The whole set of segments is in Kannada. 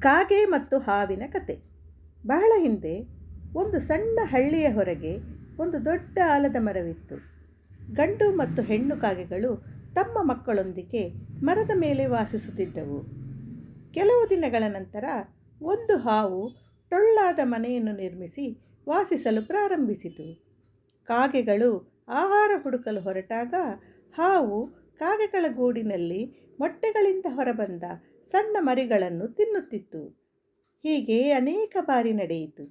ಕಾಗೆ ಮತ್ತು ಹಾವಿನ ಕತೆ. ಬಹಳ ಹಿಂದೆ ಒಂದು ಸಣ್ಣ ಹಳ್ಳಿಯ ಹೊರಗೆ ಒಂದು ದೊಡ್ಡ ಆಲದ ಮರವಿತ್ತು. ಗಂಡು ಮತ್ತು ಹೆಣ್ಣು ಕಾಗೆಗಳು ತಮ್ಮ ಮಕ್ಕಳೊಂದಿಗೆ ಮರದ ಮೇಲೆ ವಾಸಿಸುತ್ತಿದ್ದವು. ಕೆಲವು ದಿನಗಳ ನಂತರ ಒಂದು ಹಾವು ಟೊಳ್ಳಾದ ಮನೆಯನ್ನು ನಿರ್ಮಿಸಿ ವಾಸಿಸಲು ಪ್ರಾರಂಭಿಸಿತು. ಕಾಗೆಗಳು ಆಹಾರ ಹುಡುಕಲು ಹೊರಟಾಗ ಹಾವು ಕಾಗೆಗಳ ಗೂಡಿನಲ್ಲಿ ಮೊಟ್ಟೆಗಳಿಂದ ಹೊರಬಂದ ಸಣ್ಣ ಮರಿಗಳನ್ನು ತಿನ್ನುತ್ತಿತ್ತು. ಹೀಗೆ ಅನೇಕ ಬಾರಿ ನಡೆಯಿತು.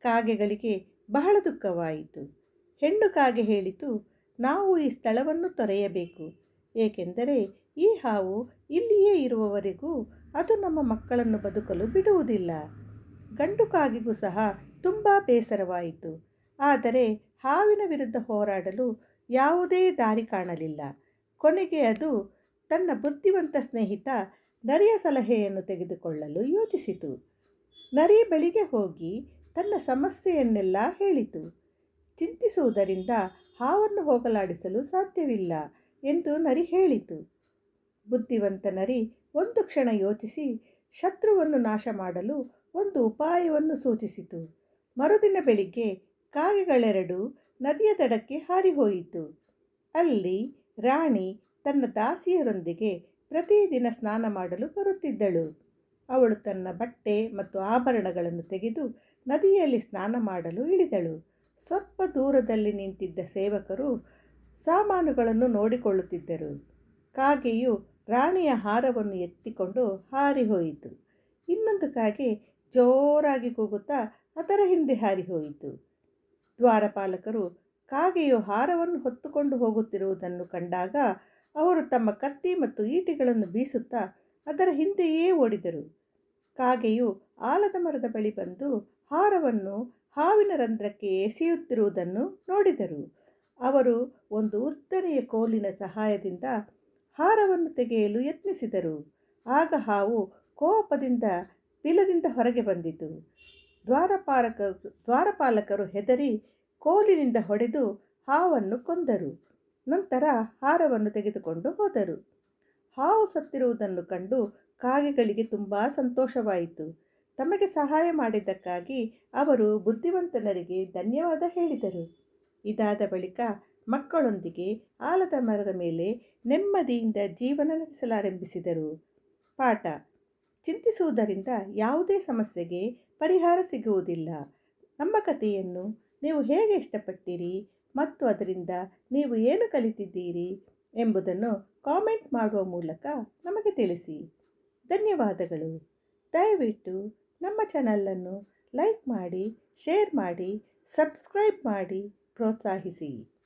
ಕಾಗೆಗಳಿಗೆ ಬಹಳ ದುಃಖವಾಯಿತು. ಹೆಣ್ಣು ಕಾಗೆ ಹೇಳಿತು, ನಾವು ಈ ಸ್ಥಳವನ್ನು ತೊರೆಯಬೇಕು. ಏಕೆಂದರೆ ಈ ಹಾವು ಇಲ್ಲಿಯೇ ಇರುವವರೆಗೂ ಅದು ನಮ್ಮ ಮಕ್ಕಳನ್ನು ಬದುಕಲು ಬಿಡುವುದಿಲ್ಲ. ಗಂಡು ಕಾಗೆಗೂ ಸಹ ತುಂಬ ಬೇಸರವಾಯಿತು. ಆದರೆ ಹಾವಿನ ವಿರುದ್ಧ ಹೋರಾಡಲು ಯಾವುದೇ ದಾರಿ ಕಾಣಲಿಲ್ಲ. ಕೊನೆಗೆ ಅದು ತನ್ನ ಬುದ್ಧಿವಂತ ಸ್ನೇಹಿತ ನರಿಯ ಸಲಹೆಯನ್ನು ತೆಗೆದುಕೊಳ್ಳಲು ಯೋಚಿಸಿತು. ನರಿ ಬೆಳಿಗ್ಗೆ ಹೋಗಿ ತನ್ನ ಸಮಸ್ಯೆಯನ್ನೆಲ್ಲ ಹೇಳಿತು. ಚಿಂತಿಸುವುದರಿಂದ ಹಾವನ್ನು ಹೋಗಲಾಡಿಸಲು ಸಾಧ್ಯವಿಲ್ಲ ಎಂದು ನರಿ ಹೇಳಿತು. ಬುದ್ಧಿವಂತ ನರಿ ಒಂದು ಕ್ಷಣ ಯೋಚಿಸಿ ಶತ್ರುವನ್ನು ನಾಶ ಮಾಡಲು ಒಂದು ಉಪಾಯವನ್ನು ಸೂಚಿಸಿತು. ಮರುದಿನ ಬೆಳಿಗ್ಗೆ ಕಾಗೆಗಳೆರಡು ನದಿಯ ದಡಕ್ಕೆ ಹಾರಿಹೋಯಿತು ಅಲ್ಲಿ ರಾಣಿ ತನ್ನ ದಾಸಿಯರೊಂದಿಗೆ ಪ್ರತಿದಿನ ಸ್ನಾನ ಮಾಡಲು ಬರುತ್ತಿದ್ದಳು. ಅವಳು ತನ್ನ ಬಟ್ಟೆ ಮತ್ತು ಆಭರಣಗಳನ್ನು ತೆಗೆದು ನದಿಯಲ್ಲಿ ಸ್ನಾನ ಮಾಡಲು ಇಳಿದಳು. ಸ್ವಲ್ಪ ದೂರದಲ್ಲಿ ನಿಂತಿದ್ದ ಸೇವಕರು ಸಾಮಾನುಗಳನ್ನು ನೋಡಿಕೊಳ್ಳುತ್ತಿದ್ದರು. ಕಾಗೆಯು ರಾಣಿಯ ಹಾರವನ್ನು ಎತ್ತಿಕೊಂಡು ಹಾರಿಹೋಯಿತು. ಇನ್ನೊಂದು ಕಾಗೆ ಜೋರಾಗಿ ಕೂಗುತ್ತಾ ಅದರ ಹಿಂದೆ ಹಾರಿಹೋಯಿತು. ದ್ವಾರಪಾಲಕರು ಕಾಗೆಯು ಹಾರವನ್ನು ಹೊತ್ತುಕೊಂಡು ಹೋಗುತ್ತಿರುವುದನ್ನು ಕಂಡಾಗ ಅವರು ತಮ್ಮ ಕತ್ತಿ ಮತ್ತು ಈಟಿಗಳನ್ನು ಬೀಸುತ್ತಾ ಅದರ ಹಿಂದೆಯೇ ಓಡಿದರು. ಕಾಗೆಯು ಆಲದ ಮರದ ಬಳಿ ಬಂದು ಹಾರವನ್ನು ಹಾವಿನ ರಂಧ್ರಕ್ಕೆ ಎಸೆಯುತ್ತಿರುವುದನ್ನು ನೋಡಿದರು. ಅವರು ಒಂದು ಉದ್ದನೆಯ ಕೋಲಿನ ಸಹಾಯದಿಂದ ಹಾರವನ್ನು ತೆಗೆಯಲು ಯತ್ನಿಸಿದರು. ಆಗ ಹಾವು ಕೋಪದಿಂದ ಬಿಲದಿಂದ ಹೊರಗೆ ಬಂದಿತು. ದ್ವಾರಪಾಲಕ ದ್ವಾರಪಾಲಕರು ಹೆದರಿ ಕೋಲಿನಿಂದ ಹೊಡೆದು ಹಾವನ್ನು ಕೊಂದರು. ನಂತರ ಹಾರವನ್ನು ತೆಗೆದುಕೊಂಡು ಹೋದರು. ಹಾವು ಸತ್ತಿರುವುದನ್ನು ಕಂಡು ಕಾಗೆಗಳಿಗೆ ತುಂಬ ಸಂತೋಷವಾಯಿತು. ತಮಗೆ ಸಹಾಯ ಮಾಡಿದ್ದಕ್ಕಾಗಿ ಅವರು ಬುದ್ಧಿವಂತನರಿಗೆ ಧನ್ಯವಾದ ಹೇಳಿದರು. ಇದಾದ ಬಳಿಕ ಮಕ್ಕಳೊಂದಿಗೆ ಆಲದ ಮರದ ಮೇಲೆ ನೆಮ್ಮದಿಯಿಂದ ಜೀವನ ನಡೆಸಲಾರಂಭಿಸಿದರು. ಪಾಠ. ಚಿಂತಿಸುವುದರಿಂದ ಯಾವುದೇ ಸಮಸ್ಯೆಗೆ ಪರಿಹಾರ ಸಿಗುವುದಿಲ್ಲ. ನಮ್ಮ ಕಥೆಯನ್ನು ನೀವು ಹೇಗೆ ಇಷ್ಟಪಟ್ಟಿರಿ ಮತ್ತು ಅದರಿಂದ ನೀವು ಏನು ಕಲಿತಿದ್ದೀರಿ ಎಂಬುದನ್ನು ಕಾಮೆಂಟ್ ಮಾಡುವ ಮೂಲಕ ನಮಗೆ ತಿಳಿಸಿ. ಧನ್ಯವಾದಗಳು. ದಯವಿಟ್ಟು ನಮ್ಮ ಚಾನಲನ್ನು ಲೈಕ್ ಮಾಡಿ, ಶೇರ್ ಮಾಡಿ, ಸಬ್ಸ್ಕ್ರೈಬ್ ಮಾಡಿ ಪ್ರೋತ್ಸಾಹಿಸಿ.